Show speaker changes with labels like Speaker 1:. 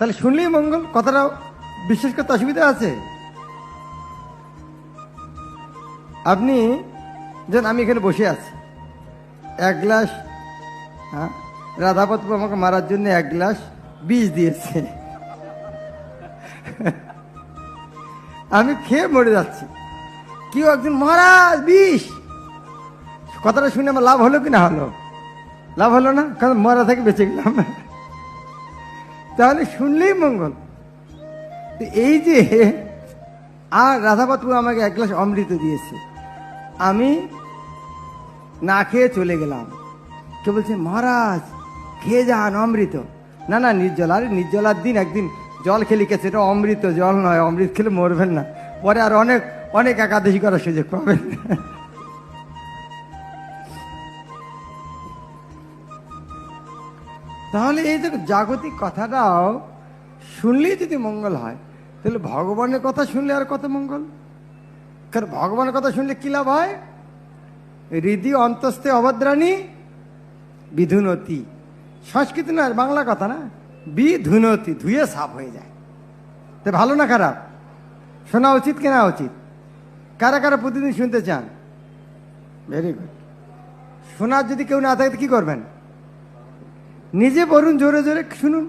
Speaker 1: তাহলে শুনলেই মঙ্গল কথাটা বিশ্বাস করতে অসুবিধা আছে? আপনি যেন আমি এখানে বসে আছি। এক গ্লাস হ্যাঁ রাধাপত আমাকে মারার জন্য এক গ্লাস বিষ দিয়েছে। আমি খেয়ে মরে যাচ্ছি। কেউ একজন, মহারাজ বিষ কথাটা শুনে আমার লাভ হলো কি না হলো? লাভ হলো না? কারণ মরা থেকে বেঁচে গেলাম। তাহলে শুনলেই মঙ্গল। এই যে, আর রাধাপাত্র আমাকে এক গ্লাস অমৃত দিয়েছে। আমি না খেয়ে চলে গেলাম। কে বলছে, মহারাজ, খেয়ে যান, অমৃত। না না, নির্জল, আরে নির্জলার দিন একদিন জল খেলি গেছে, এটা অমৃত জল নয়, অমৃত খেলে মরবেন না। পরে আর অনেক অনেক একাদশী করার সুযোগ পাবেন। তাহলে এই যে জাগতিক কথাটাও শুনলেই যদি মঙ্গল হয়, তাহলে ভগবানের কথা শুনলে আর কত মঙ্গল? কারণ ভগবানের কথা শুনলে কি লাভ হয়? হৃদি অন্তস্থে অভদ্রাণী, বিধুনতি। সংস্কৃত না বাংলা কথা না? বিধুনতি, ধুয়ে সাফ হয়ে যায়। তো ভালো না খারাপ? শোনা উচিত কেনা উচিত? কারা কারা প্রতিদিন শুনতে চান? ভেরি গুড শোনার যদি কেউ না থাকে কি করবেন? নিজে বলুন জোরে জোরে শুনুন।